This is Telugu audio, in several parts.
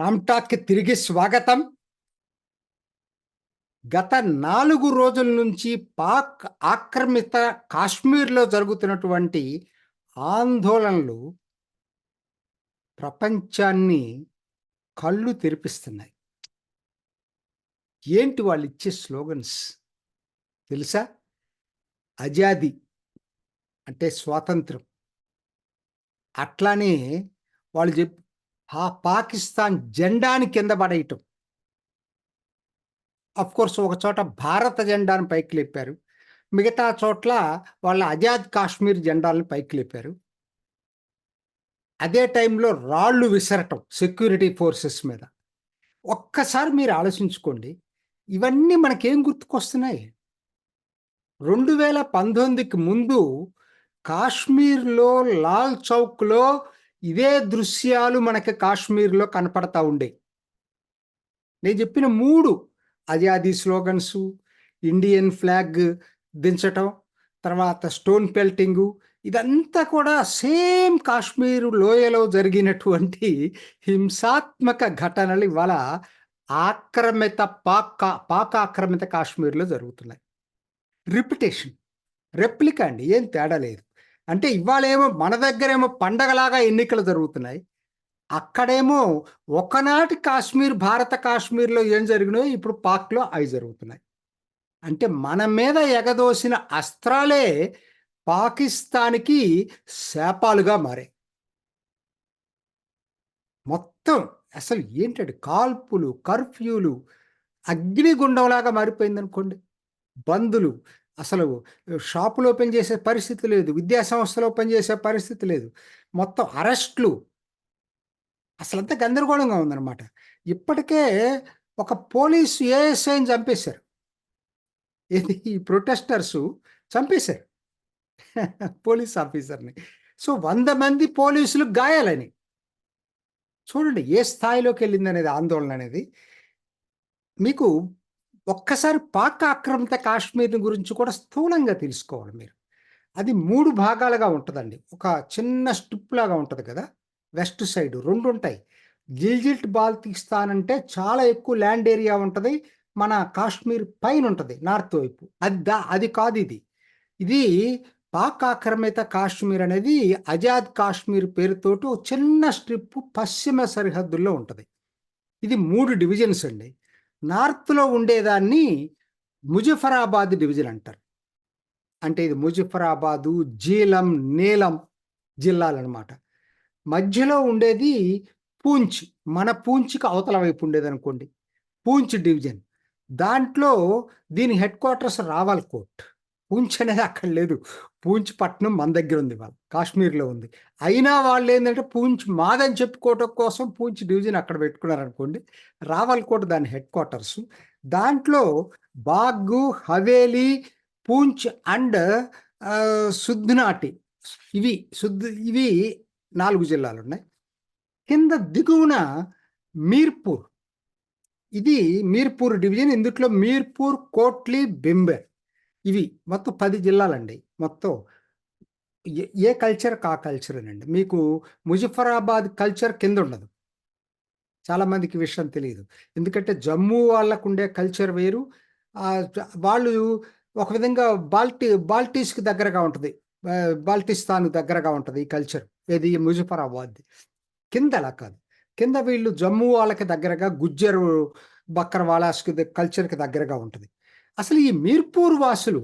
రామ్టాక్కి తిరిగి స్వాగతం. గత నాలుగు రోజుల నుంచి పాక్ ఆక్రమిత కాశ్మీర్లో జరుగుతున్నటువంటి ఆందోళనలు ప్రపంచాన్ని కళ్ళు తెరిపిస్తున్నాయి. ఏంటి వాళ్ళు ఇచ్చే స్లోగన్స్? తెలుసా? అజాది అంటే స్వాతంత్రం అట్లానే వాళ్ళు చెప్ ఆ పాకిస్తాన్ జెండాని కింద పడేయటం. అఫ్ కోర్స్ ఒక చోట భారత జెండాను పైకి లేపారు. మిగతా చోట్ల వాళ్ళ ఆజాద్ కాశ్మీర్ జెండాలను పైకి లేపారు. అదే టైంలో రాళ్ళు విసరటం సెక్యూరిటీ ఫోర్సెస్ మీద. ఒక్కసారి మీరు ఆలోచించుకోండి ఇవన్నీ మనకేం గుర్తుకొస్తున్నాయి? రెండు వేల పంతొమ్మిదికి ముందు కాశ్మీర్లో లాల్ చౌక్లో ఇవే దృశ్యాలు మనకి కాశ్మీర్లో కనపడతా ఉండే. నేను చెప్పిన మూడు అజాది స్లోగన్స్ ఇండియన్ ఫ్లాగ్ దించటం తర్వాత స్టోన్ పెల్టింగు ఇదంతా కూడా సేమ్ కాశ్మీర్ లోయలో జరిగినటువంటి హింసాత్మక ఘటనలు ఇవాళ ఆక్రమిత పాక్ పాక్ ఆక్రమిత కాశ్మీర్లో జరుగుతున్నాయి. రిపిటేషన్ రెప్లికా అండి ఏం తేడా లేదు. అంటే ఇవాళేమో మన దగ్గరేమో పండగలాగా ఎన్నికలు జరుగుతున్నాయి. అక్కడేమో ఒకనాటి కాశ్మీర్ భారత కాశ్మీర్లో ఏం జరిగినాయో ఇప్పుడు పాక్లో అవి జరుగుతున్నాయి. అంటే మన మీద ఎగదోసిన అస్త్రాలే పాకిస్తాన్కి శాపాలుగా మారాయి. మొత్తం అసలు ఏంటంటే కాల్పులు కర్ఫ్యూలు అగ్నిగుండంలాగా మారిపోయింది అనుకోండి బందులు అసలు షాపులు ఓపెన్ చేసే పరిస్థితి లేదు. విద్యా సంస్థలు ఓపెన్ చేసే పరిస్థితి లేదు. మొత్తం అరెస్ట్లు. అసలు అంతా గందరగోళంగా ఉందన్నమాట. ఇప్పటికే ఒక పోలీసు ఏఎస్ఐని చంపేశారు. ఇది ఈ ప్రొటెస్టర్స్ చంపేశారు. పోలీస్ ఆఫీసర్ని. సో వంద మంది పోలీసులు గాయాలని. చూడండి ఏ స్థాయిలోకి వెళ్ళింది అనేది ఆందోళన అనేది. మీకు ఒక్కసారి పాక్ ఆక్రమిత కాశ్మీర్ గురించి కూడా స్థూలంగా తెలుసుకోవాలి మీరు. అది మూడు భాగాలుగా ఉంటుందండి. ఒక చిన్న స్ట్రిప్ లాగా ఉంటుంది కదా వెస్ట్ సైడ్ రెండు ఉంటాయి. గిల్జిల్ట్ బాల్తిస్తాన్ అంటే చాలా ఎక్కువ ల్యాండ్ ఏరియా ఉంటుంది మన కాశ్మీర్ పైన ఉంటుంది నార్త్ వైపు. అది దా అది కాదు ఇది. ఇది పాక్ ఆక్రమిత కాశ్మీర్ అనేది ఆజాద్ కాశ్మీర్ పేరుతోటి చిన్న స్ట్రిప్ పశ్చిమ సరిహద్దుల్లో ఉంటుంది. ఇది మూడు డివిజన్స్ అండి. నార్త్లో ఉండేదాన్ని ముజఫరాబాద్ డివిజన్ అంటారు. అంటే ఇది ముజఫరాబాదు జీలం నీలం జిల్లాలన్నమాట మధ్యలో ఉండేది పూంచ్. మన పూంచ్కి అవతల వైపు ఉండేది అనుకోండి పూంచ్ డివిజన్. దాంట్లో దీని హెడ్ క్వార్టర్స్ రావాల్కోట్ పూంచ్ అనేది అక్కడ లేదు. పూంచ్ పట్టణం మన దగ్గర ఉంది వాళ్ళు కాశ్మీర్లో ఉంది. అయినా వాళ్ళు ఏంటంటే పూంచ్ మాదని చెప్పుకోవటం కోసం పూంచ్ డివిజన్ అక్కడ పెట్టుకున్నారు అనుకోండి దాని హెడ్ క్వార్టర్స్. దాంట్లో బాగ్గు హవేలీ పూంచ్ అండ్ సుద్నాటి ఇవి సుద్ ఇవి నాలుగు జిల్లాలు ఉన్నాయి కింద దిగువన మీర్పూర్. ఇది మీర్పూర్ డివిజన్ ఇందుట్లో మీర్పూర్ కోట్లీ బింబెర్. ఇవి మొత్తం పది జిల్లాలండి. మొత్తం ఏ కల్చర్ కా కల్చర్ అండి మీకు ముజఫరాబాద్ కల్చర్ కింద ఉండదు చాలామందికి విషయం తెలియదు. ఎందుకంటే జమ్మూ వాళ్ళకు ఉండే కల్చర్ వేరు. వాళ్ళు ఒక విధంగా బాల్టీ బాల్టీస్కి దగ్గరగా ఉంటుంది. బాల్టిస్తాన్ దగ్గరగా ఉంటుంది ఈ కల్చర్. ఏది? ముజఫరాబాద్. కింద అలా కాదు. కింద వీళ్ళు జమ్మూ వాళ్ళకి దగ్గరగా గుజ్జరు బక్కర్ కల్చర్కి దగ్గరగా ఉంటుంది. అసలు ఈ మీర్పూర్ వాసులు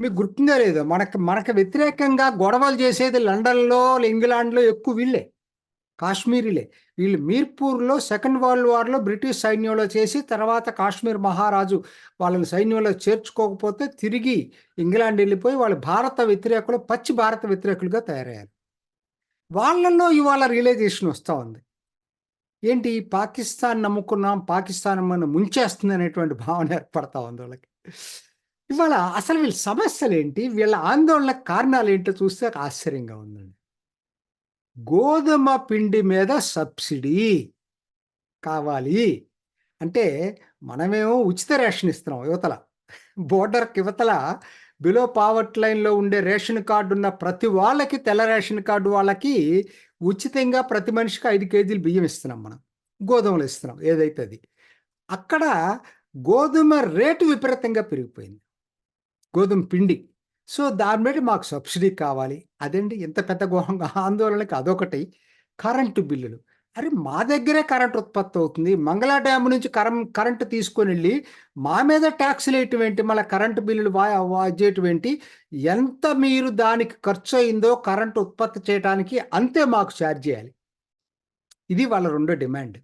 మీకు గుర్తుందో లేదో? మనకు మనకు వ్యతిరేకంగా గొడవలు చేసేది లండన్లో ఇంగ్లాండ్లో ఎక్కువ వీళ్ళే కాశ్మీరీలే. వీళ్ళు మీర్పూర్లో సెకండ్ వరల్డ్ వార్లో బ్రిటిష్ సైన్యంలో చేసి తర్వాత కాశ్మీర్ మహారాజు వాళ్ళని సైన్యంలో చేర్చుకోకపోతే తిరిగి ఇంగ్లాండ్ వెళ్ళిపోయి వాళ్ళు భారత వ్యతిరేకులు పచ్చి భారత వ్యతిరేకులుగా తయారయ్యారు. వాళ్ళల్లో ఇవాళ రియలైజేషన్ వస్తూ ఉంది. ఏంటి పాకిస్తాన్ నమ్ముకున్నాం పాకిస్తాన్ మనం ముంచేస్తుంది అనేటువంటి భావన ఏర్పడతా ఉంది వాళ్ళకి. ఇవాళ అసలు వీళ్ళ సమస్యలు ఏంటి? వీళ్ళ ఆందోళన కారణాలు ఏంటో చూస్తే ఆశ్చర్యంగా ఉందండి. గోధుమ పిండి మీద సబ్సిడీ కావాలి. అంటే మనమేమో ఉచిత రేషన్ ఇస్తున్నాం యువతల. బోర్డర్కి యువతల బిలో పావర్ట్ లైన్లో ఉండే రేషన్ కార్డు ఉన్న ప్రతి వాళ్ళకి తెల్ల రేషన్ కార్డు వాళ్ళకి ఉచితంగా ప్రతి మనిషికి ఐదు కేజీలు బియ్యం ఇస్తున్నాం మనం. గోధుమలు ఇస్తున్నాం ఏదైతే అది. అక్కడ గోధుమ రేటు విపరీతంగా పెరిగిపోయింది. గోధుమ పిండి. సో దాని మీద మాకు సబ్సిడీ కావాలి. అదండి ఇంత పెద్ద గోహం ఆందోళనకి అదొకటి. కరెంటు బిల్లులు. అరే మా దగ్గరే కరెంట్ ఉత్పత్తి అవుతుంది. మంగళ డ్యామ్ నుంచి కరం కరెంటు తీసుకొని వెళ్ళి మా మీద ట్యాక్స్లు వేయటం మళ్ళీ కరెంటు బిల్లులు వా ఎంత మీరు దానికి ఖర్చు అయిందో కరెంటు ఉత్పత్తి చేయడానికి అంతే మాకు ఛార్జ్ చేయాలి. ఇది వాళ్ళ రెండో డిమాండ్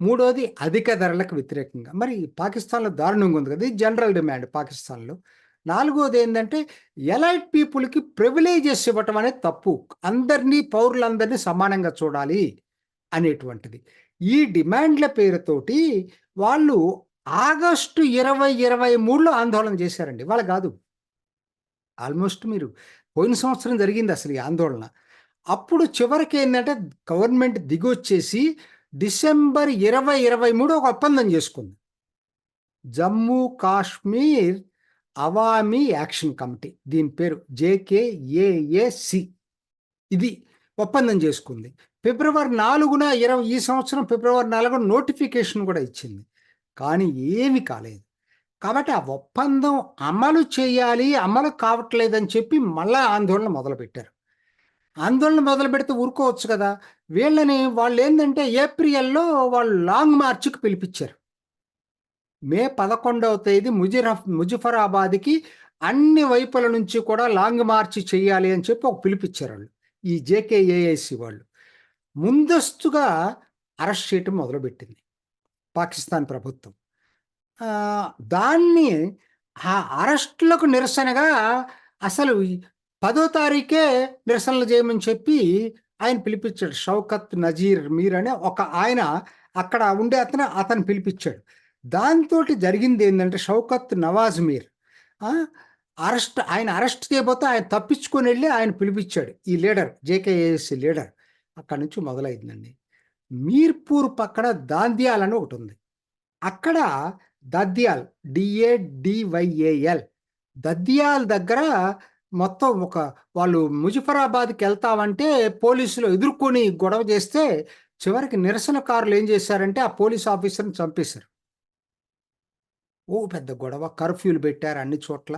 మూడోది అధిక ధరలకు వ్యతిరేకంగా. మరి పాకిస్తాన్లో దారుణంగా ఉంది కదా ఇది జనరల్ డిమాండ్ పాకిస్తాన్లో. నాలుగోది ఏంటంటే ఎలైట్ పీపుల్కి ప్రివిలేజెస్ ఇవ్వటం అనేది తప్పు. అందరినీ పౌరులందరినీ సమానంగా చూడాలి. అనేటువంటిది. ఈ డిమాండ్ల పేరుతోటి వాళ్ళు ఆగస్టు ఇరవై ఇరవై మూడులో ఆందోళన చేశారండి. వాళ్ళు కాదు. ఆల్మోస్ట్ మీరు పోయిన సంవత్సరం జరిగింది అసలు ఈ ఆందోళన. అప్పుడు చివరికి ఏంటంటే గవర్నమెంట్ దిగొచ్చేసి డిసెంబర్ ఇరవై ఇరవై మూడు ఒక ఒప్పందం చేసుకుంది. జమ్మూ కాశ్మీర్ అవామీ యాక్షన్ కమిటీ దీని పేరు జేకేఏఏసి. ఇది ఒప్పందం చేసుకుంది. ఫిబ్రవరి నాలుగున ఇరవై ఈ సంవత్సరం ఫిబ్రవరి నాలుగున నోటిఫికేషన్ కూడా ఇచ్చింది. కానీ ఏమి కాలేదు. కాబట్టి ఆ ఒప్పందం అమలు చేయాలి అమలు కావట్లేదని చెప్పి మళ్ళా ఆందోళన మొదలుపెట్టారు. ఆందోళన మొదలు పెడితే ఊరుకోవచ్చు కదా. వీళ్ళని వాళ్ళు ఏంటంటే ఏప్రిల్లో వాళ్ళు లాంగ్ మార్చ్కి పిలిపించారు. మే పదకొండవ తేదీ ముజిరఫ్ ముజఫరాబాద్కి అన్ని వైపుల నుంచి కూడా లాంగ్ మార్చ్ చేయాలి అని చెప్పి ఒక పిలిపించారు వాళ్ళు. ఈ జేకేఏఐసి వాళ్ళు. ముందస్తుగా అరెస్ట్ చేయటం మొదలుపెట్టింది పాకిస్తాన్ ప్రభుత్వం. దాన్ని ఆ అరెస్టులకు నిరసనగా అసలు పదో తారీఖే నిరసనలు చేయమని చెప్పి ఆయన పిలిపించాడు. షౌకత్ నజీర్ మీర్ అనే ఒక ఆయన అక్కడ ఉండే అతను అతను పిలిపించాడు. దాంతో జరిగింది ఏంటంటే షౌకత్ నవాజ్ మీర్ అరెస్ట్ ఆయన అరెస్ట్ చేయబోతే ఆయన తప్పించుకొని వెళ్ళి ఆయన పిలిపించాడు ఈ లీడర్ జేకేఏఎస్సి లీడర్. అక్కడి నుంచి మొదలైందండి. మీర్పూర్ పక్కన దాంద్యాల్ అని ఒకటి ఉంది అక్కడ దద్యాల్ డిఏడివైఏఎల్ దద్యాల్ దగ్గర మొత్తం ఒక వాళ్ళు ముజఫరాబాద్కి వెళ్తామంటే పోలీసులు ఎదుర్కొని గొడవ చేస్తే చివరికి నిరసనకారులు ఏం చేశారంటే ఆ పోలీస్ ఆఫీసర్ని చంపేశారు. ఓ పెద్ద గొడవ కర్ఫ్యూలు పెట్టారు అన్ని చోట్ల.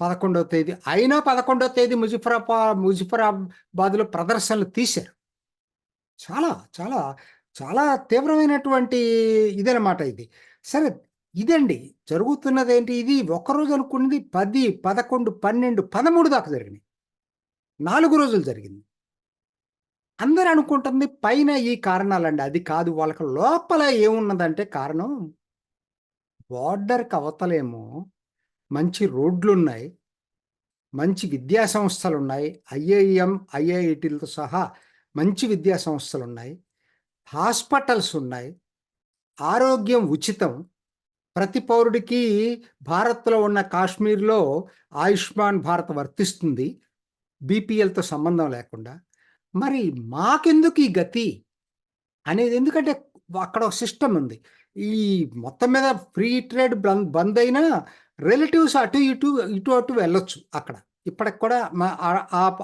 పదకొండవ తేదీ అయినా పదకొండవ తేదీ ముజఫరాబా ముజఫరాబాద్లో ప్రదర్శనలు తీశారు. చాలా చాలా చాలా తీవ్రమైనటువంటి ఇదనమాట ఇది. సరే ఇదండి. జరుగుతున్నది ఏంటి ఇది ఒకరోజు అనుకున్నది పది పదకొండు పన్నెండు పదమూడు దాకా జరిగినాయి. నాలుగు రోజులు జరిగింది. అందరూ అనుకుంటుంది పైన ఈ కారణాలండి. అది కాదు వాళ్ళకి లోపల ఏమున్నదంటే కారణం బార్డర్కి అవతలేమో మంచి రోడ్లు ఉన్నాయి మంచి విద్యా సంస్థలు ఉన్నాయి ఐఐఎం ఐఐఐటీలతో సహా మంచి విద్యా సంస్థలు ఉన్నాయి హాస్పిటల్స్ ఉన్నాయి. ఆరోగ్యం ఉచితం. ప్రతి పౌరుడికి భారత్లో ఉన్న కాశ్మీర్లో ఆయుష్మాన్ భారత్ వర్తిస్తుంది. బీపీఎల్తో సంబంధం లేకుండా. మరి మాకెందుకు ఈ గతి? అనేది ఎందుకంటే అక్కడ ఒక సిస్టమ్ ఉంది. ఈ మొత్తం మీద ఫ్రీ ట్రేడ్ బంద్ అయినా రిలేటివ్స్ అటు ఇటు ఇటు అటు వెళ్ళొచ్చు అక్కడ. ఇప్పటికి కూడా మా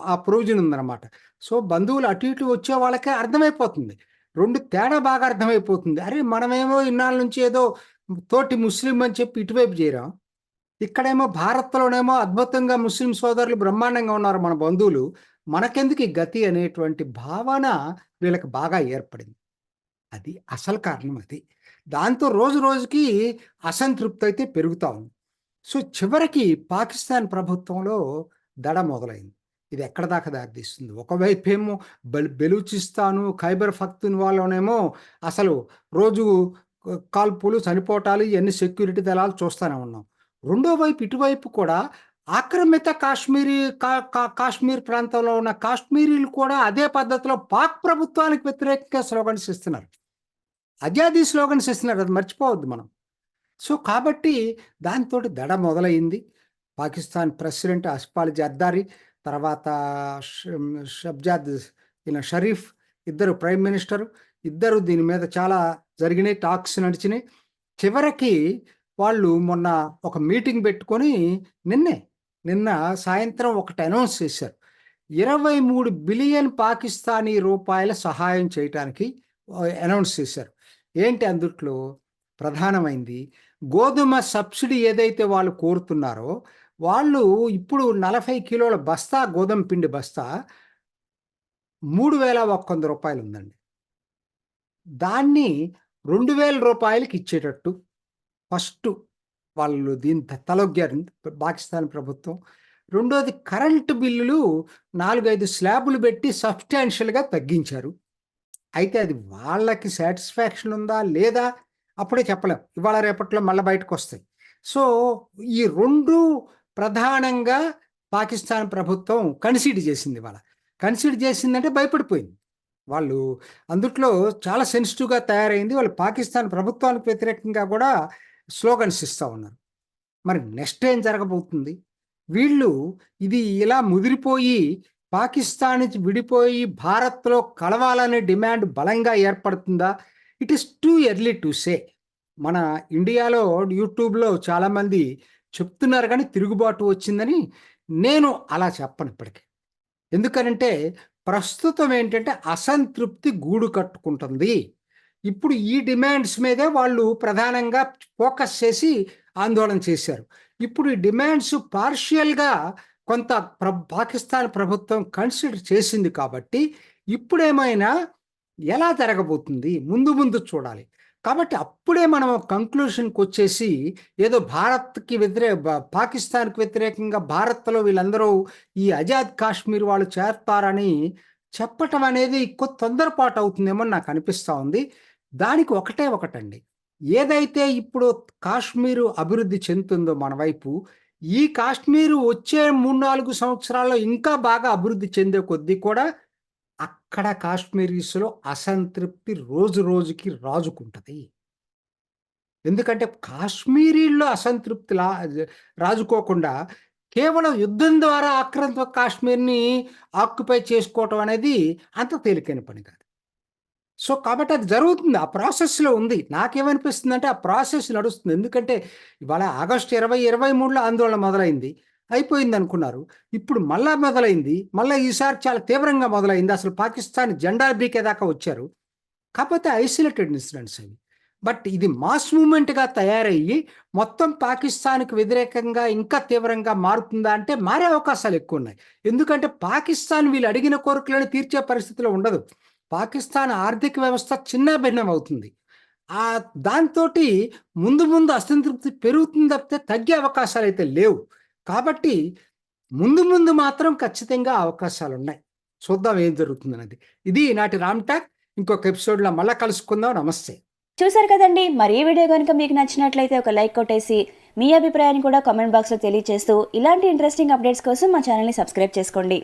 ఆ ప్రొవిజన్ ఉందన్నమాట. సో బంధువులు అటు ఇటు వచ్చే వాళ్ళకే అర్థమైపోతుంది. రెండు తేడా బాగా అర్థమైపోతుంది. అరే మనమేమో ఇన్నాళ్ళ నుంచి ఏదో తోటి ముస్లిం అని చెప్పి ఇటువైపు చేయరాం ఇక్కడేమో భారత్లోనేమో అద్భుతంగా ముస్లిం సోదరులు బ్రహ్మాండంగా ఉన్నారు మన బంధువులు. మనకెందుకు ఈ గతి అనేటువంటి భావన వీళ్ళకి బాగా ఏర్పడింది. అది అసలు కారణం అది. దాంతో రోజు రోజుకి అసంతృప్తి అయితే పెరుగుతూ ఉంది. సో చివరికి పాకిస్తాన్ ప్రభుత్వంలో దడ మొదలైంది. ఇది ఎక్కడ దాకా దారితీస్తుంది? ఒకవైపు ఏమో బెలూచిస్తాను ఖైబర్ ఫక్తున్ వాళ్ళనేమో అసలు రోజు కాల్పులు చనిపోవటాలు ఇవన్నీ సెక్యూరిటీ దళాలు చూస్తూనే ఉన్నాం. రెండో వైపు ఇటువైపు కూడా ఆక్రమిత కాశ్మీరీ కాశ్మీర్ ప్రాంతంలో ఉన్న కాశ్మీరీలు కూడా అదే పద్ధతిలో పాక్ ప్రభుత్వానికి వ్యతిరేకంగా స్లోగన్స్ ఇస్తున్నారు. అజాదీ స్లోగన్స్ ఇస్తున్నారు. అది మర్చిపోవద్దు మనం. సో కాబట్టి దాంతో దడ మొదలైంది. పాకిస్తాన్ ప్రెసిడెంట్ అస్పాల్ జర్దారి తర్వాత షబ్జాద్ ఈయన షరీఫ్ ఇద్దరు ప్రైమ్ మినిస్టర్ ఇద్దరు దీని మీద చాలా జరిగినాయి టాక్స్ నడిచినాయి. చివరికి వాళ్ళు మొన్న ఒక మీటింగ్ పెట్టుకొని నిన్నే నిన్న సాయంత్రం ఒకటి అనౌన్స్ చేశారు. ఇరవై మూడు బిలియన్ పాకిస్తానీ రూపాయల సహాయం చేయటానికి అనౌన్స్ చేశారు. ఏంటి అందుట్లో ప్రధానమైంది? గోధుమ సబ్సిడీ ఏదైతే వాళ్ళు కోరుతున్నారో వాళ్ళు ఇప్పుడు నలభై కిలోల బస్తా గోధుమ పిండి బస్తా మూడు వేల ఒక్క వంద రూపాయలు ఉందండి. దాన్ని రెండు వేల రూపాయలకి ఇచ్చేటట్టు ఫస్ట్ వాళ్ళు దీని త- తలొగ్గారు పాకిస్తాన్ ప్రభుత్వం. రెండోది కరెంటు బిల్లులు నాలుగైదు స్లాబులు పెట్టి సబ్స్టాన్షియల్గా తగ్గించారు. అయితే అది వాళ్ళకి సాటిస్ఫాక్షన్ ఉందా లేదా అప్పుడే చెప్పలేం. ఇవాళ రేపట్లో మళ్ళీ బయటకు వస్తాయి సో ఈ రెండు ప్రధానంగా పాకిస్తాన్ ప్రభుత్వం కన్సిడ్ చేసింది ఇవాళ. కన్సిడ్ చేసిందంటే భయపడిపోయింది. వాళ్ళు అందుట్లో చాలా సెన్సిటివ్గా తయారైంది. వాళ్ళు పాకిస్తాన్ ప్రభుత్వానికి వ్యతిరేకంగా కూడా స్లోగన్స్ ఇస్తూ ఉన్నారు. మరి నెక్స్ట్ ఏం జరగబోతుంది? వీళ్ళు ఇది ఇలా ముదిరిపోయి పాకిస్తాన్ నుంచి విడిపోయి భారత్లో కలవాలనే డిమాండ్ బలంగా ఏర్పడుతుందా? It is too early to say మన ఇండియాలో యూట్యూబ్లో చాలామంది చెప్తున్నారు కానీ తిరుగుబాటు వచ్చిందని నేను అలా చెప్పను ఇప్పటికీ. ఎందుకనంటే ప్రస్తుతం ఏంటంటే అసంతృప్తి గూడు కట్టుకుంటుంది. ఇప్పుడు ఈ డిమాండ్స్ మీదే వాళ్ళు ప్రధానంగా ఫోకస్ చేసి ఆందోళన చేశారు. ఇప్పుడు ఈ డిమాండ్స్ పార్షియల్గా కొంత ప్ర పాకిస్తాన్ ప్రభుత్వం కన్సిడర్ చేసింది కాబట్టి ఇప్పుడేమైనా ఎలా జరగబోతుంది? ముందు ముందు చూడాలి. కాబట్టి అప్పుడే మనం కంక్లూషన్కి వచ్చేసి ఏదో భారత్కి వ్యతిరేక పాకిస్తాన్కి వ్యతిరేకంగా భారత్లో వీళ్ళందరూ ఈ ఆజాద్ కాశ్మీర్ వాళ్ళు చేరతారని చెప్పటం అనేది కొత్త తొందరపాటు అవుతుందేమో నాకు అనిపిస్తూ ఉంది. దానికి ఒకటే ఒకటండి. ఏదైతే ఇప్పుడు కాశ్మీరు అభివృద్ధి చెందుతుందో మన వైపు ఈ కాశ్మీరు వచ్చే మూడు నాలుగు సంవత్సరాల్లో ఇంకా బాగా అభివృద్ధి చెందే కొద్దీ కూడా అక్కడ కాశ్మీరీస్లో అసంతృప్తి రోజు రోజుకి రాజుకుంటుంది. ఎందుకంటే కాశ్మీరీల్లో అసంతృప్తి లా రాజుకోకుండా కేవలం యుద్ధం ద్వారా ఆక్రమిత కాశ్మీర్ని ఆక్యుపై చేసుకోవటం అనేది అంత తేలికైన పని కాదు. సో కాబట్టి అది జరుగుతుంది. ఆ ప్రాసెస్లో ఉంది. నాకేమనిపిస్తుంది అంటే ఆ ప్రాసెస్ నడుస్తుంది. ఎందుకంటే ఇవాళ ఆగస్టు ఇరవై ఇరవై మూడులో ఆందోళన మొదలైంది. అయిపోయింది అనుకున్నారు ఇప్పుడు మళ్ళా మొదలైంది. మళ్ళీ ఈసారి చాలా తీవ్రంగా మొదలైంది. అసలు పాకిస్తాన్ జెండా బీకేదాకా వచ్చారు. కాకపోతే ఐసోలేటెడ్ ఇన్సిడెంట్స్ అవి. బట్ ఇది మాస్ మూమెంట్గా తయారయ్యి మొత్తం పాకిస్తాన్కి వ్యతిరేకంగా ఇంకా తీవ్రంగా మారుతుందా అంటే మారే అవకాశాలు ఎక్కువ ఉన్నాయి ఎందుకంటే పాకిస్తాన్ వీళ్ళు అడిగిన కోరికలను తీర్చే పరిస్థితిలో ఉండదు. పాకిస్తాన్ ఆర్థిక వ్యవస్థ చిన్న భిన్నం అవుతుంది. ఆ దాంతో ముందు ముందు అసంతృప్తి పెరుగుతుంది తప్పితే తగ్గే అవకాశాలు అయితే లేవు. కాబట్టి ముందు ముందు మాత్రం ఖచ్చితంగా అవకాశాలు ఉన్నాయి చూద్దాం ఏం జరుగుతుంది అనేది ఇది నాటి రామ్ టాక్. ఇంకొక ఎపిసోడ్లో మళ్ళీ కలుసుకుందాం. నమస్తే. చూసారు కదండి. మరి ఈ వీడియో కనుక మీకు నచ్చినట్లయితే ఒక లైక్ కొట్టేసి మీ అభిప్రాయాన్ని కూడా కామెంట్ బాక్స్లో తెలియజేస్తూ ఇలాంటి ఇంట్రెస్టింగ్ అప్డేట్స్ కోసం మా ఛానల్ని సబ్స్క్రైబ్ చేసుకోండి.